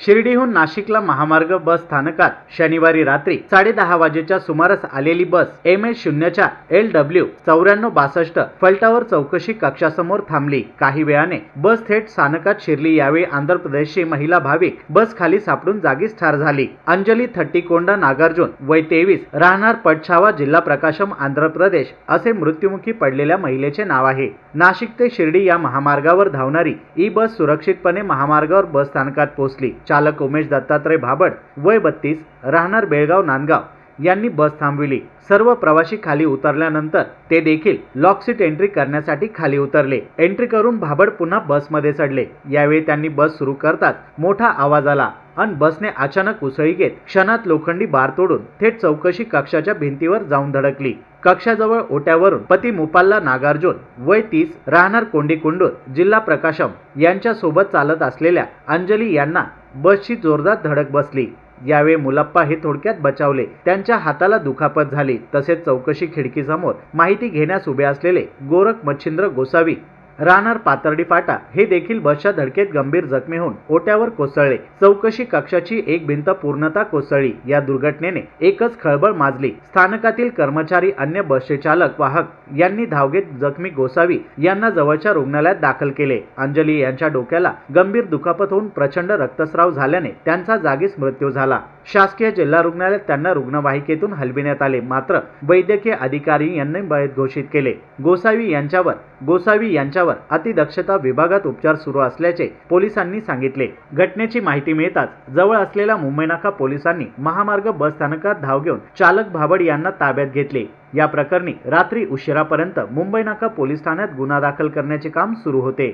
शिर्डीहून नाशिकला महामार्ग बस स्थानकात शनिवारी रात्री साडेदहा वाजेच्या सुमारास आलेली बस एम एच शून्यच्या एल डब्ल्यू चौऱ्याण्णव बासष्ट फलटावर चौकशी कक्षासमोर थांबली. काही वेळाने बस थेट स्थानकात शिरली. यावेळी आंध्र प्रदेशची महिला भाविक बस खाली सापडून जागीच ठार झाली. अंजली थट्टीकोंडा नागार्जुन वय तेवीस राहणार पटछावा जिल्हा प्रकाशम आंध्र प्रदेश असे मृत्युमुखी पडलेल्या महिलेचे नाव आहे. नाशिक ते शिर्डी या महामार्गावर धावणारी ई बस सुरक्षितपणे महामार्गावर बस स्थानकात पोहोचली. चालक उमेश दत्तात्रय भाबड वय बत्तीस राहणार बेळगाव नांदगाव. यांनी बस थांबविली. सर्व प्रवासी खाली उतरल्यानंतर ते देखील लॉक सीट एंट्री करण्यासाठी खाली उतरले. एंट्री करून भाबड पुन्हा बसमध्ये चढले. यावेळी त्यांनी बस सुरू करताच मोठा आवाज आला अन बसने अचानक उसळी घेत क्षणात लोखंडी बार तोडून थेट चौकशी कक्षाच्या भिंतीवर जाऊन धडकली. कक्षाजवळ ओट्यावरून पती मुपाल्ला नागार्जुन वय तीस राहणार कोंडीकुंडूर जिल्हा प्रकाशम यांच्यासोबत चालत असलेल्या अंजली यांना बसची जोरदार धडक बसली. यावेळी मुलप्पा हे थोडक्यात बचावले. त्यांच्या हाताला दुखापत झाली. तसेच चौकशी खिडकीसमोर माहिती घेण्यास उभे असलेले गोरख मच्छिंद्र गोसावी राहणार पातर्डी फाटा हे देखील बसच्या धडकेत गंभीर जखमी होऊन ओट्यावर कोसळले. चौकशी कक्षाची एक भिंत पूर्णतः कोसळली. या दुर्घटनेने एकच खळबळ माजली. स्थानकातील कर्मचारी अन्य बसचे चालक वाहक यांनी धाव घेत जखमी गोसावी यांना जवळच्या रुग्णालयात दाखल केले. अंजली यांच्या डोक्याला गंभीर दुखापत होऊन प्रचंड रक्तस्राव झाल्याने त्यांचा जागीच मृत्यू झाला. शासकीय जिल्हा रुग्णालयात त्यांना रुग्णवाहिकेतून हलविण्यात आले. मात्र वैद्यकीय अधिकारी यांनी मयत घोषित केले. गोसावी यांच्यावर गोसावी यांच्यावर अतिदक्षता विभागात उपचार सुरू असल्याचे पोलिसांनी सांगितले. घटनेची माहिती मिळताच जवळ असलेल्या मुंबई नाका पोलिसांनी महामार्ग बस स्थानकात धाव घेऊन चालक भाबड यांना ताब्यात घेतले. या प्रकरणी रात्री उशिरापर्यंत मुंबई नाका पोलीस ठाण्यात गुन्हा दाखल करण्याचे काम सुरू होते.